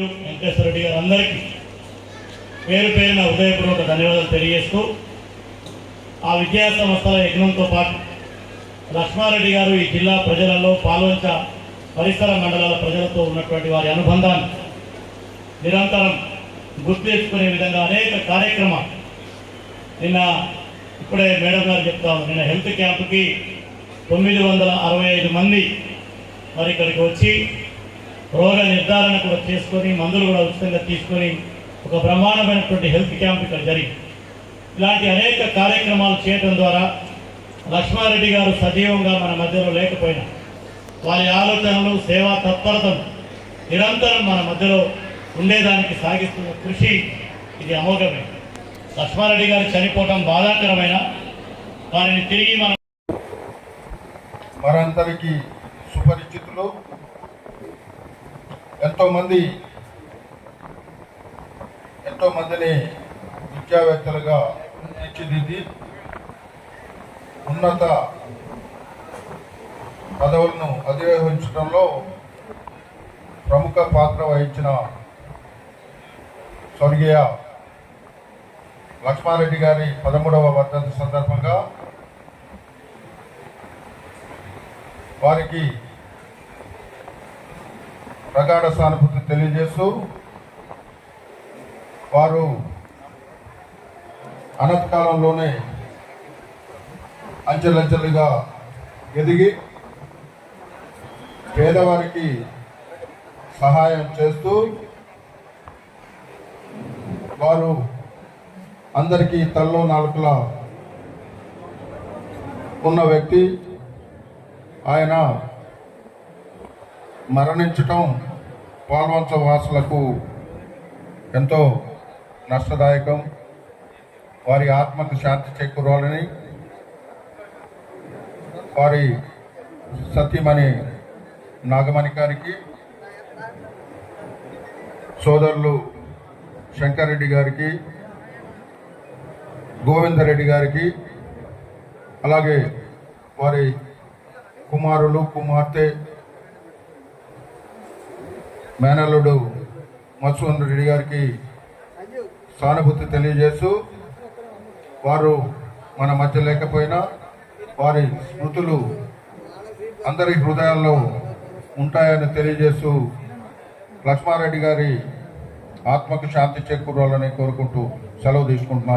వెంకటేశ్వర రెడ్డి గారు అందరికీ పేరు పేరున హృదయపూర్వక ధన్యవాదాలు తెలియజేస్తూ ఆ విద్యా సంస్థల యజ్ఞంతో పాటు లక్ష్మారెడ్డి గారు ఈ జిల్లా ప్రజలలో పాల్వంచ పరిసర మండలాల ప్రజలతో ఉన్నటువంటి వారి అనుబంధాన్ని నిరంతరం గుర్తించుకునే విధంగా అనేక కార్యక్రమాలు నిన్న ఇప్పుడే మేడం గారు చెప్తాము నిన్న హెల్త్ క్యాంప్కి తొమ్మిది వందల అరవై ఐదు మంది మరి ఇక్కడికి వచ్చి రోగ నిర్ధారణ కూడా చేసుకొని మందులు కూడా ఉచితంగా తీసుకొని ఒక బ్రహ్మాండమైనటువంటి హెల్త్ క్యాంప్ ఇక్కడ జరిగింది ఇలాంటి అనేక కార్యక్రమాలు చేయటం ద్వారా లక్ష్మారెడ్డి గారు సజీవంగా మన మధ్యలో లేకపోయినా వారి ఆలోచనలు సేవా తత్పరతను నిరంతరం మన మధ్యలో ఉండేదానికి సాగిస్తున్న కృషి ఇది అమోఘమే. లక్ష్మారెడ్డి గారు చనిపోవటం బాధాకరమైన వారిని తిరిగి మనం మనందరికీ సుపరిచితులు. ఎంతోమంది ఎంతోమందిని విద్యావేత్తలుగా తీర్చిదిద్ది ఉన్నత పదవులను అధిరోహించడంలో ప్రముఖ పాత్ర వహించిన స్వర్గీయ లక్ష్మారెడ్డి గారి పదమూడవ వర్ధంతి సందర్భంగా వారికి ప్రగాఢ సానుభూతి తెలియజేస్తూ వారు అనంతకాలంలోనే అంచెలంచెలుగా ఎదిగి పేదవారికి సహాయం చేస్తూ వారు అందరికీ తల్లో నాలుకల ఉన్న వ్యక్తి. ఆయన మరణించటం పాల్వంచ వాసులకు ఎంతో నష్టదాయకం. వారి ఆత్మకు శాంతి చేకూరాలని వారి సతీమణి నాగమణి గారికి సోదరులు శంకర్రెడ్డి గారికి గోవిందరెడ్డి గారికి అలాగే వారి కుమారులు కుమార్తె మేనల్లుడు మత్స్వన్ రెడ్డి గారికి సానుభూతి తెలియజేస్తూ వారు మన మధ్య లేకపోయినా వారి స్మృతులు అందరి హృదయాల్లో ఉంటాయని తెలియజేస్తూ లక్ష్మారెడ్డి గారి ఆత్మకు శాంతి చేకూరాలని కోరుకుంటూ సెలవు తీసుకుంటున్నా.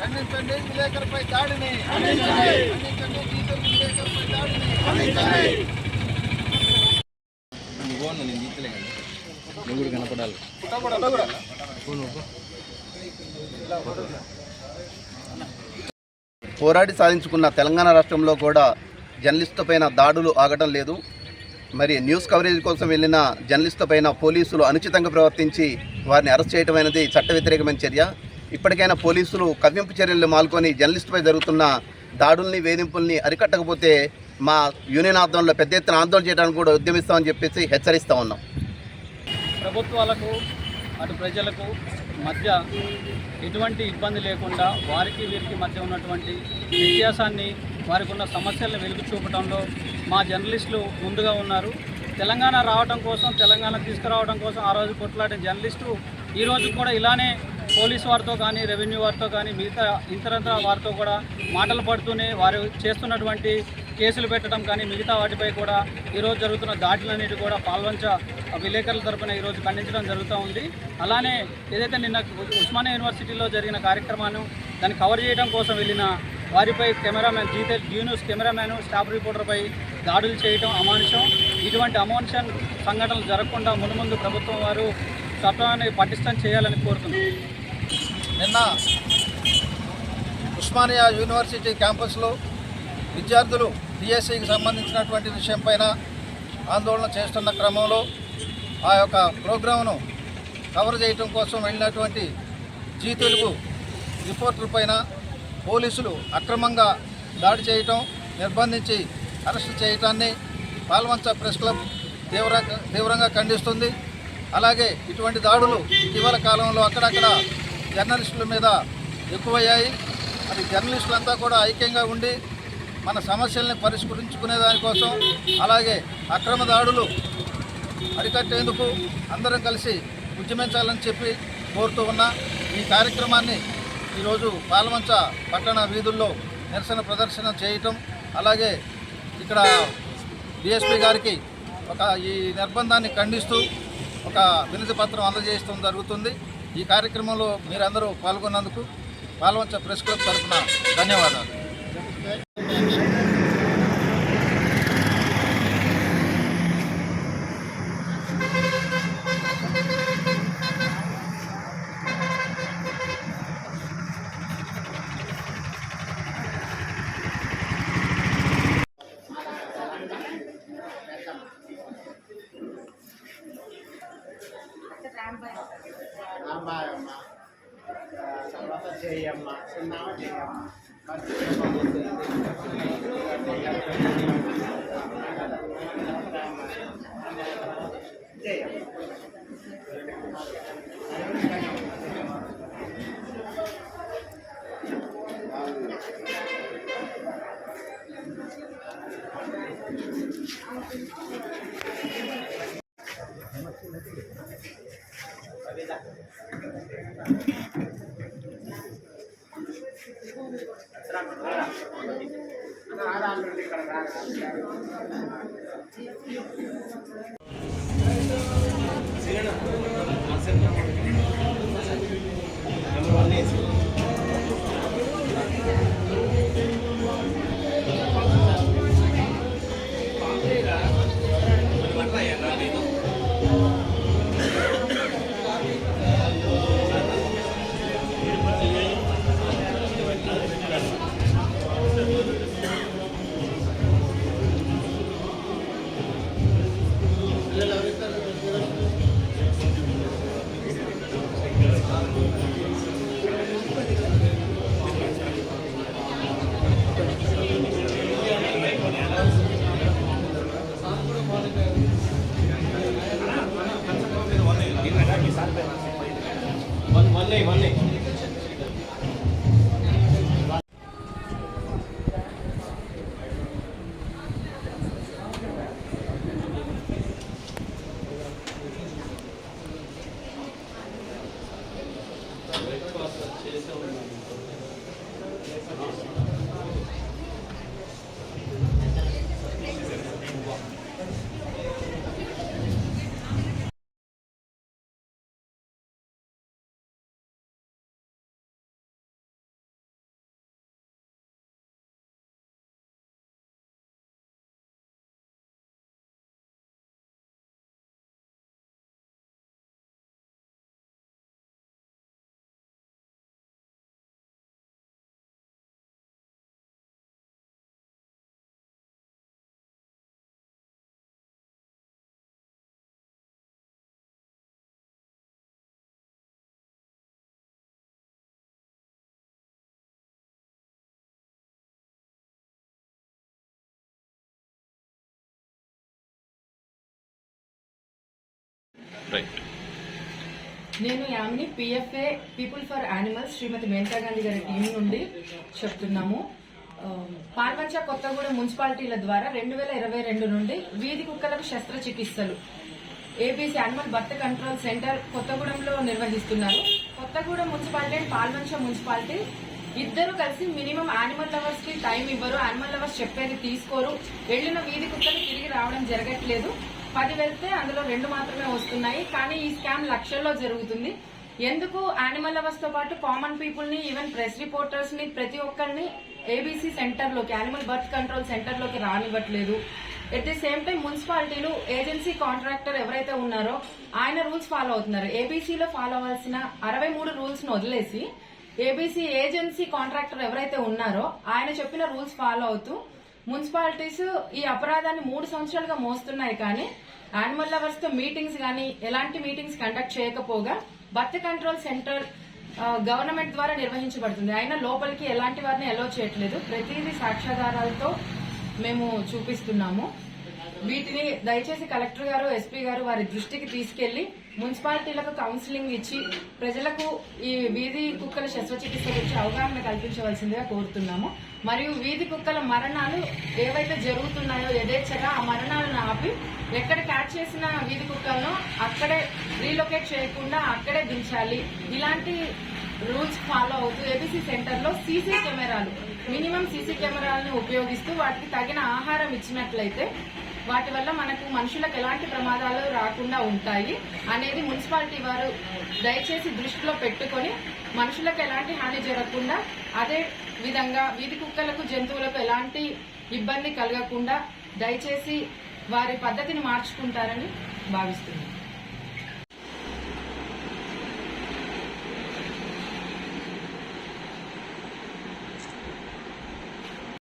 ఖండించండి విలేకరుపై దాడిని ఖండించండి గీతలు విలేకరుపై దాడిని నువ్వు నేను కానీ నువ్వు కూడా కనపడాలి పోరాడి సాధించుకున్న తెలంగాణ రాష్ట్రంలో కూడా జర్నలిస్టు పైన దాడులు ఆగటం లేదు. మరి న్యూస్ కవరేజ్ కోసం వెళ్ళిన జర్నలిస్టు పైన పోలీసులు అనుచితంగా ప్రవర్తించి వారిని అరెస్ట్ చేయడం అనేది చట్ట వ్యతిరేకమైన చర్య. ఇప్పటికైనా పోలీసులు కవ్వింపు చర్యలు మాల్కొని జర్నలిస్టుపై జరుగుతున్న దాడుల్ని వేధింపుల్ని అరికట్టకపోతే మా యూనియన్ ఆందోళనలో పెద్ద ఎత్తున ఆందోళన చేయడానికి కూడా ఉద్యమిస్తామని చెప్పేసి హెచ్చరిస్తూ ఉన్నాం. ప్రభుత్వాలకు అటు ప్రజలకు మధ్య ఎటువంటి ఇబ్బంది లేకుండా వారికి వీరికి మధ్య ఉన్నటువంటి వ్యత్యాసాన్ని వారికి ఉన్న సమస్యలను వెలుగు చూపడంలో మా జర్నలిస్టులు ముందుగా ఉన్నారు. తెలంగాణ రావడం కోసం తెలంగాణ తీసుకురావడం కోసం ఆ రోజు కొట్లాడిన జర్నలిస్టు ఈ రోజు కూడా ఇలానే పోలీస్ వారితో కానీ రెవెన్యూ వారితో కానీ మిగతా ఇతరత్ర వారితో కూడా మాటలు పడుతూనే వారు చేస్తున్నటువంటి కేసులు పెట్టడం కానీ మిగతా వాటిపై కూడా ఈరోజు జరుగుతున్న దాడులన్నిటి కూడా పాల్వంచ విలేకరుల తరపున ఈరోజు ఖండించడం జరుగుతూ ఉంది. అలానే ఏదైతే నిన్న ఉస్మానియా యూనివర్సిటీలో జరిగిన కార్యక్రమాన్ని దాన్ని కవర్ చేయడం కోసం వెళ్ళిన వారిపై కెమెరామెన్ జీతే జీ న్యూస్ కెమెరామ్యాన్ స్టాఫ్ రిపోర్టర్పై దాడులు చేయడం అమానుషం. ఇటువంటి అమానుషం సంఘటనలు జరగకుండా మునుముందు ప్రభుత్వం వారు చట్టాన్ని పటిష్టం చేయాలని కోరుతున్నాం నిన్న ఉస్మానియా యూనివర్సిటీ క్యాంపస్లో విద్యార్థులు డిఎస్సికి సంబంధించినటువంటి విషయంపైన ఆందోళన చేస్తున్న క్రమంలో ఆ యొక్క ప్రోగ్రామ్ను కవర్ చేయటం కోసం వెళ్ళినటువంటి జీ తెలుగు రిపోర్టర్ పైన పోలీసులు అక్రమంగా దాడి చేయటం నిర్బంధించి అరెస్టు చేయటాన్ని పాల్వంచ ప్రెస్ క్లబ్ తీవ్ర తీవ్రంగా ఖండిస్తుంది. అలాగే ఇటువంటి దాడులు ఇటీవల కాలంలో అక్కడక్కడ జర్నలిస్టుల మీద ఎక్కువయ్యాయి. అది జర్నలిస్టులంతా కూడా ఐక్యంగా ఉండి మన సమస్యల్ని పరిష్కరించుకునే దానికోసం అలాగే అక్రమ దాడులు అరికట్టేందుకు అందరం కలిసి ఉద్యమించాలని చెప్పి కోరుతూ ఉన్నా. ఈ కార్యక్రమాన్ని ఈరోజు పాలమంచ పట్టణ వీధుల్లో నిరసన ప్రదర్శన చేయటం అలాగే ఇక్కడ డిఎస్పీ గారికి ఒక ఈ నిర్బంధాన్ని ఖండిస్తూ ఒక వినతి పత్రం అందజేయడం జరుగుతుంది. ఈ కార్యక్రమంలో మీరందరూ పాల్గొన్నందుకు పాల్వంచ ప్రెస్ క్లబ్ తరఫున ధన్యవాదాలు. ஆறாண்டு கடந்த ஆறாண்டு చేసే రైట్ నేను Yamini PFA people for animals Shrimati Maneka Gandhi గారి టీం నుండి చెప్తున్నాము. పాల్మంచ కొత్తగూడెం మున్సిపాలిటీల ద్వారా రెండు వేల ఇరవై రెండు నుండి వీధి కుక్కలకు శస్త్రచికిత్సలు. ABC animal birth control centre కొత్తగూడెంలో నిర్వహిస్తున్నారు. Kothagudem municipality and Palvancha municipality ఇద్దరు కలిసి మినిమం యానిమల్ లవర్స్కి టైం ఇవ్వరు. యానిమల్ లవర్స్ చెప్పేది తీసుకోరు. వెళ్ళిన వీధి కుక్కలు తిరిగి రావడం జరగట్లేదు. పది వెళ్తే అందులో రెండు మాత్రమే వస్తున్నాయి. కానీ ఈ స్కామ్ లక్షల్లో జరుగుతుంది. ఎందుకు? యానిమల్ లవర్స్తో పాటు కామన్ పీపుల్ని ఈవెన్ ప్రెస్ రిపోర్టర్స్ని ప్రతి ఒక్కరిని ఏబీసీ సెంటర్లోకి యానిమల్ బర్త్ కంట్రోల్ సెంటర్లోకి రానివ్వట్లేదు. ఎట్ ది సేమ్ టైం మున్సిపాలిటీలు ఏజెన్సీ కాంట్రాక్టర్ ఎవరైతే ఉన్నారో ఆయన రూల్స్ ఫాలో అవుతున్నారు. ఏబీసీలో ఫాలో అవ్వాల్సిన అరవై మూడు రూల్స్ను వదిలేసి ఏబీసీ ఏజెన్సీ కాంట్రాక్టర్ ఎవరైతే ఉన్నారో ఆయన చెప్పిన రూల్స్ ఫాలో అవుతూ మున్సిపాలిటీస్ ఈ అపరాధాన్ని మూడు సంవత్సరాలుగా మోస్తున్నాయి కానీ యానిమల్ లవర్స్తో మీటింగ్స్ కానీ ఎలాంటి మీటింగ్స్ కండక్ట్ చేయకపోగా బర్త్ కంట్రోల్ సెంటర్ గవర్నమెంట్ ద్వారా నిర్వహించబడుతుంది. అయినా లోపలికి ఎలాంటి వారిని అలో చేయట్లేదు. ప్రతిదీ సాక్ష్యాధారాలతో మేము చూపిస్తున్నాము. వీటిని దయచేసి కలెక్టర్ గారు ఎస్పీ గారు వారి దృష్టికి తీసుకెళ్ళి మున్సిపాలిటీలకు కౌన్సిలింగ్ ఇచ్చి ప్రజలకు ఈ వీధి కుక్కల శస్త్రచికిత్స గురించి అవగాహన కల్పించవలసిందిగా కోరుతున్నాము. మరియు వీధి కుక్కల మరణాలు ఏవైతే జరుగుతున్నాయో యథేచ్ఛగా ఆ మరణాలను ఆపి ఎక్కడ క్యాచ్ చేసిన వీధి కుక్కలను అక్కడే రీలొకేట్ చేయకుండా అక్కడే దించాలి. ఇలాంటి రూల్స్ ఫాలో అవుతూ ఏబీసీ సెంటర్లో సీసీ కెమెరాలు మినిమం సీసీ కెమెరాలను ఉపయోగిస్తూ వాటికి తగిన ఆహారం ఇచ్చినట్లయితే వాటి వల్ల మనకు మనుషులకు ఎలాంటి ప్రమాదాలు రాకుండా ఉంటాయి అనేది మున్సిపాలిటీ వారు దయచేసి దృష్టిలో పెట్టుకొని మనుషులకు ఎలాంటి హాని జరగకుండా అదే విధంగా వీధి కుక్కలకు జంతువులకు ఎలాంటి ఇబ్బంది కలగకుండా దయచేసి వారి పద్ధతిని మార్చుకుంటారని భావిస్తున్నాను.